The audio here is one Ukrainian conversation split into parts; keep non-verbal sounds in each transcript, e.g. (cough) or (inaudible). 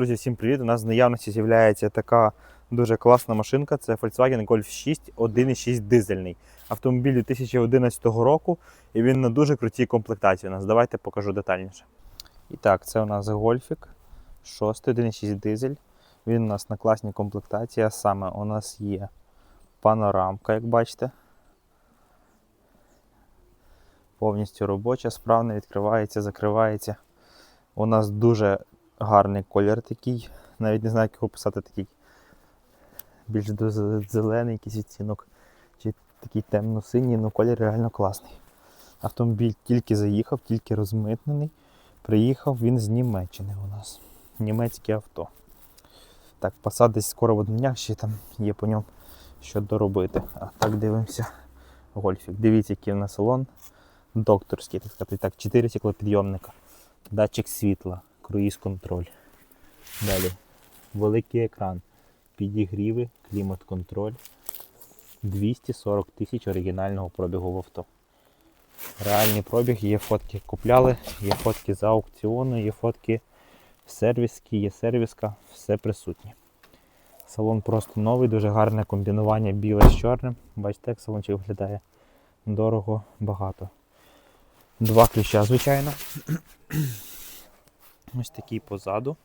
Друзі, всім привіт! У нас в наявності з'являється така дуже класна машинка. Це Volkswagen Golf 6 1.6 дизельний. Автомобіль 2011 року і він на дуже крутій комплектації у нас. Давайте покажу детальніше. І так, це у нас Гольфік 6 1.6 дизель. Він у нас на класній комплектації, а саме у нас є панорамка, як бачите. Повністю робоча, справно відкривається, закривається. У нас дуже гарний колір такий. Навіть не знаю, як його писати, такий більш зелений якийсь відтінок. Чи такий темно-синій, ну колір реально класний. Автомобіль тільки заїхав, тільки розмитнений. Приїхав він з Німеччини у нас. Німецьке авто. Так, посад десь скоро в однях, ще там є по ньому що доробити. А так дивимося. Гольфік. Дивіться, який в нас салон. Докторський, так сказати. Так, 4 стеклопідйомника. Датчик світла, круїз-контроль. Далі. Великий екран. Підігріви, клімат-контроль. 240 тисяч оригінального пробігу в авто. Реальний пробіг, є фотки купляли, є фотки з аукціону, є фотки сервіски, є сервіска, все присутнє. Салон просто новий, дуже гарне комбінування біле з чорним. Бачите, як салончик виглядає. Дорого, багато. Два ключа, звичайно. Ось такий позаду.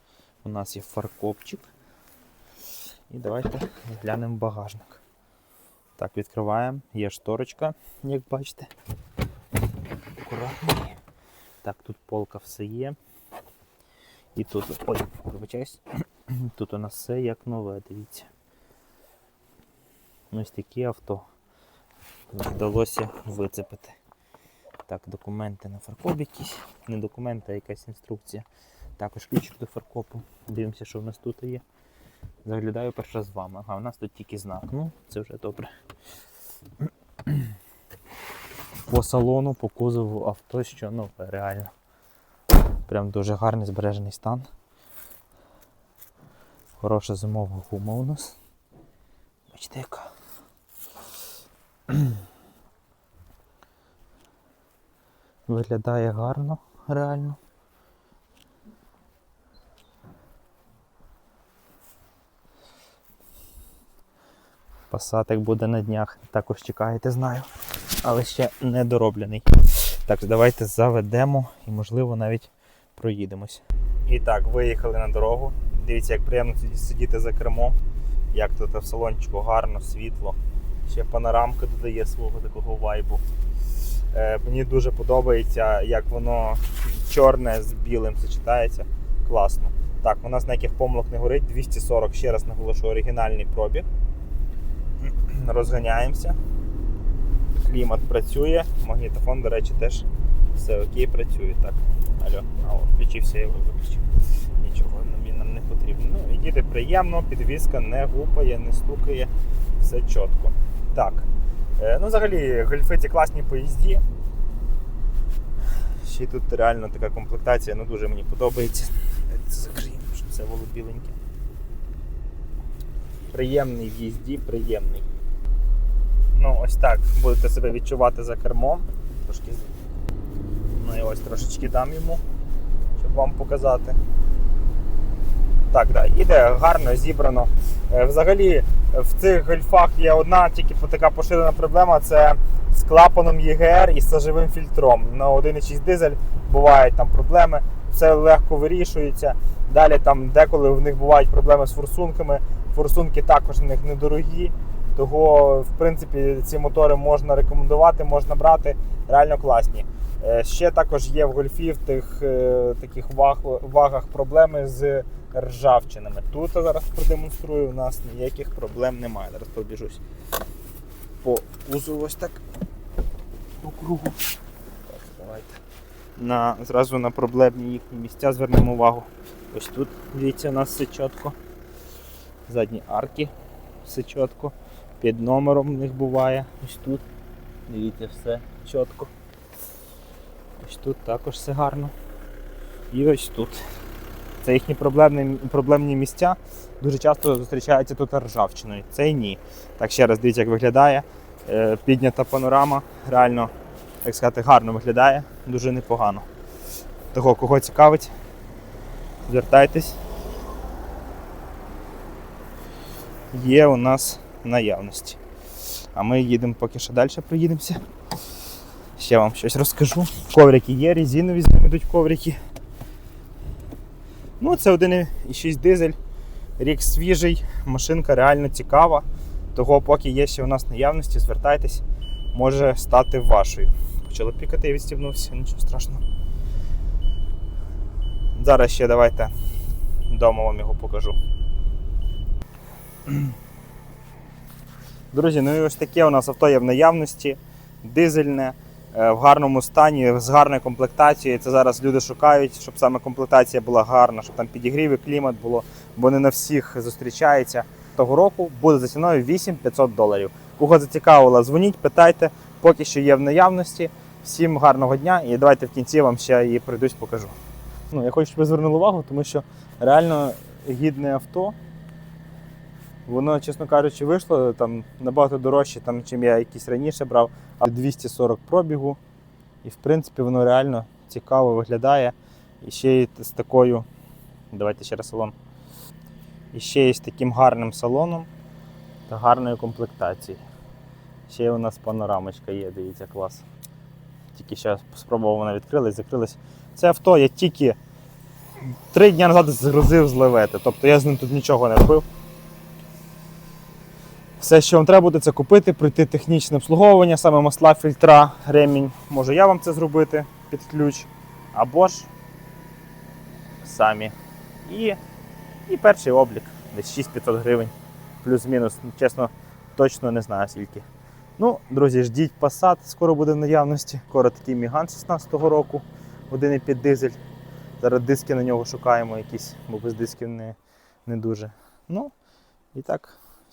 У нас є фаркопчик. І давайте глянемо багажник. Так, відкриваємо. Є шторочка, як бачите. Акуратно. Так, тут полка все є. І тут, ой, вибачаюсь. (clears throat) Тут у нас все як нове, дивіться. Ось такі авто. Вдалося вицепити. Так, документи на фаркоп якісь. Не документи, а якась інструкція. Також ключик до фаркопу. Дивимося, що в нас тут є. Заглядаю перший раз з вами. Ага, у нас тут тільки знак. Ну, це вже добре. По салону, по кузову авто, що нове, реально. Прям дуже гарний збережений стан. Хороша зимова гума у нас. Бачите, яка. Виглядає гарно, реально. Пасатик буде на днях, також чекаєте, знаю. Але ще не дороблений. Так, давайте заведемо і, можливо, навіть проїдемось. І так, виїхали на дорогу. Дивіться, як приємно сидіти за кермом. Як тут в салончику гарно, світло. Ще панорамка додає свого такого вайбу. Е, мені дуже подобається, як воно чорне з білим сочетається. Класно. Так, у нас ніяких помилок не горить. 240, ще раз наголошую, оригінальний пробіг. Розганяємося. Клімат працює, магнітофон, до речі, теж все окей, працює. Так, алло, а от, включився, його виключив. Нічого нам- нам не потрібно. Ну, їде приємно, підвізка не гупає, не стукає, все чітко. Так. Е, ну, взагалі, гольфи ці класні поїзді. Ще тут реально така комплектація, ну дуже мені подобається. Це закриємо, щоб все було біленьке. Приємний в їзді, приємний. Ну, ось так будете себе відчувати за кермом. Трошки. Ну і ось трошечки дам йому, щоб вам показати. Так, да, іде гарно зібрано. Е, Взагалі в цих гольфах є одна тільки така поширена проблема це з клапаном ЄГР і з сажевим фільтром. На 1,6 дизель бувають там проблеми, все легко вирішується. Далі там деколи в них бувають проблеми з форсунками. Форсунки також в них недорогі. Того, в принципі, ці мотори можна рекомендувати, можна брати, реально класні. Е, Ще також є в гольфі в тих е, таких ваг, вагах проблеми з ржавчинами. Тут я зараз продемонструю, у нас ніяких проблем немає. Зараз пробіжусь по кузову ось так по кругу. Так, давайте. На, зразу на проблемні їхні місця звернемо увагу. Ось тут, дивіться, у нас все чітко. Задні арки, все чітко. Під номером в них буває. Ось тут. Дивіться, все чітко. Ось тут також все гарно. І ось тут. Це їхні проблемні, проблемні місця. Дуже часто зустрічаються тут ржавчиною. Це ні. Так, ще раз дивіться, як виглядає. Е, Піднята панорама. Реально, так сказати, гарно виглядає, дуже непогано. Того, кого цікавить, звертайтесь. Є у нас наявності. А ми їдемо поки що далі приїдемося. Ще вам щось розкажу. Коврики є, резинові з ними йдуть коврики. Ну, це 1,6 дизель. Рік свіжий, машинка реально цікава. Того, поки є ще у нас наявності, звертайтесь, може стати вашою. Почало пікати, я відстібнувся, нічого страшного. Зараз ще давайте вдома вам його покажу. (clears throat) Друзі, ну і ось таке у нас авто є в наявності, дизельне, е, в гарному стані, з гарною комплектацією. Це зараз люди шукають, щоб саме комплектація була гарна, щоб там підігрів і клімат було, бо не на всіх зустрічається. Того року буде за ціною 8500 доларів. Кого зацікавило, дзвоніть, питайте, поки що є в наявності. Всім гарного дня і давайте в кінці вам ще її пройдусь, покажу. Ну, я хочу, щоб ви звернули увагу, тому що реально гідне авто. Воно, чесно кажучи, вийшло там набагато дорожче, там, чим я якісь раніше брав, а 240 пробігу. І в принципі воно реально цікаво виглядає. І ще й з такою. Давайте ще раз салон. І ще й з таким гарним салоном та гарною комплектацією. Ще у нас панорамочка є, дивіться, клас. Тільки ще спробував вона відкрилась, закрилась. Це авто я тільки три дні назад згрузив з левети. Тобто я з ним тут нічого не робив. Все, що вам треба буде, це купити, пройти технічне обслуговування, саме масла, фільтра, ремінь. Можу я вам це зробити під ключ. Або ж самі. І, і перший облік, десь 6500 гривень, плюс-мінус. Ну, Чесно, точно не знаю скільки. Ну, друзі, ждіть Passat, скоро буде в наявності. Скоро такий Міган 16-го року, 1,5 дизель. Зараз диски на нього шукаємо якісь, бо без дисків не, не дуже. Ну, і так,